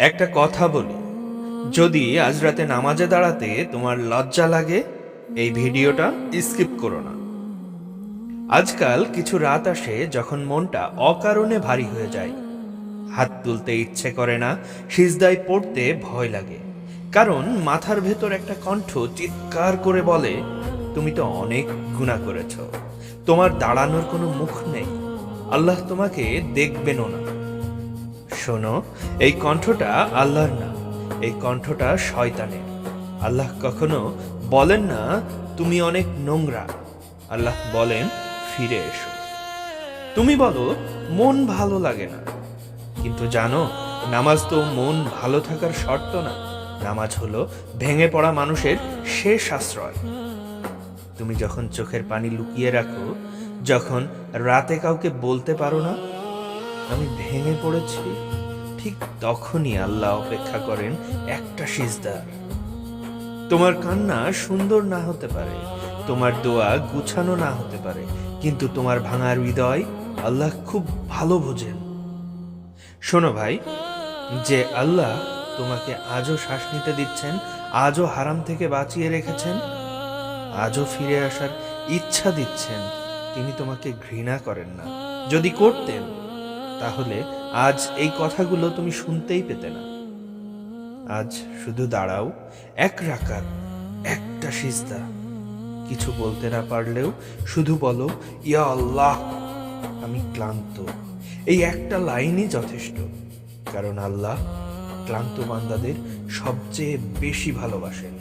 একটা কথা বলি। যদি আজ রাতে নামাজে দাঁড়াতে তোমার লজ্জা লাগে, এই ভিডিওটা স্কিপ করো না। আজকাল কিছু রাত আসে যখন মনটা অকারণে ভারী হয়ে যায়। হাত তুলতে ইচ্ছে করে না, সিজদায় পড়তে ভয় লাগে। কারণ মাথার ভেতর একটা কণ্ঠ চিৎকার করে বলে, তুমি তো অনেক গুণা করেছ। তোমার দাঁড়ানোর কোনো মুখ নেই। আল্লাহ তোমাকে দেখবেনও না। শোনো, এই কণ্ঠটা আল্লাহর না, এই কণ্ঠটা শয়তানের। আল্লাহ কখনো বলেন না, তুমি অনেক নোংরা। আল্লাহ বলেন, ফিরে এসো। তুমি বলো, মন ভালো লাগে না। কিন্তু জানো, নামাজ তো মন ভালো থাকার শর্ত না। নামাজ হলো ভেঙে পড়া মানুষের শেষ আশ্রয়। তুমি যখন চোখের পানি লুকিয়ে রাখো, যখন রাতে কাউকে বলতে পারো না, আমি ভেঙে পড়েছি। ঠিক তখনই আল্লাহ অপেক্ষা করেন একটা সিজদার তোমার কান্না সুন্দর না হতে পারে, তোমার দোয়া গুছানো না হতে পারে, কিন্তু তোমার ভাঙার হৃদয় আল্লাহ খুব ভালো বোঝেন। শোনো ভাই, যে আল্লাহ তোমাকে আজও শ্বাস নিতে দিচ্ছেন, আজও হারাম থেকে বাঁচিয়ে রেখেছেন, আজও ফিরে আসার ইচ্ছা দিচ্ছেন, তিনি তোমাকে ঘৃণা করেন না। যদি করতেন তাহলে আজ এই কথাগুলো তুমি শুনতেই পেতে না। আজ শুধু দাঁড়াও, এক রাকাত, একটা সিজদা। কিছু বলতে না পারলেও শুধু বলো, ইয়া আল্লাহ, আমি ক্লান্ত। এই একটা লাইনই যথেষ্ট, কারণ আল্লাহ ক্লান্ত বান্দাদের সবচেয়ে বেশি ভালোবাসেন।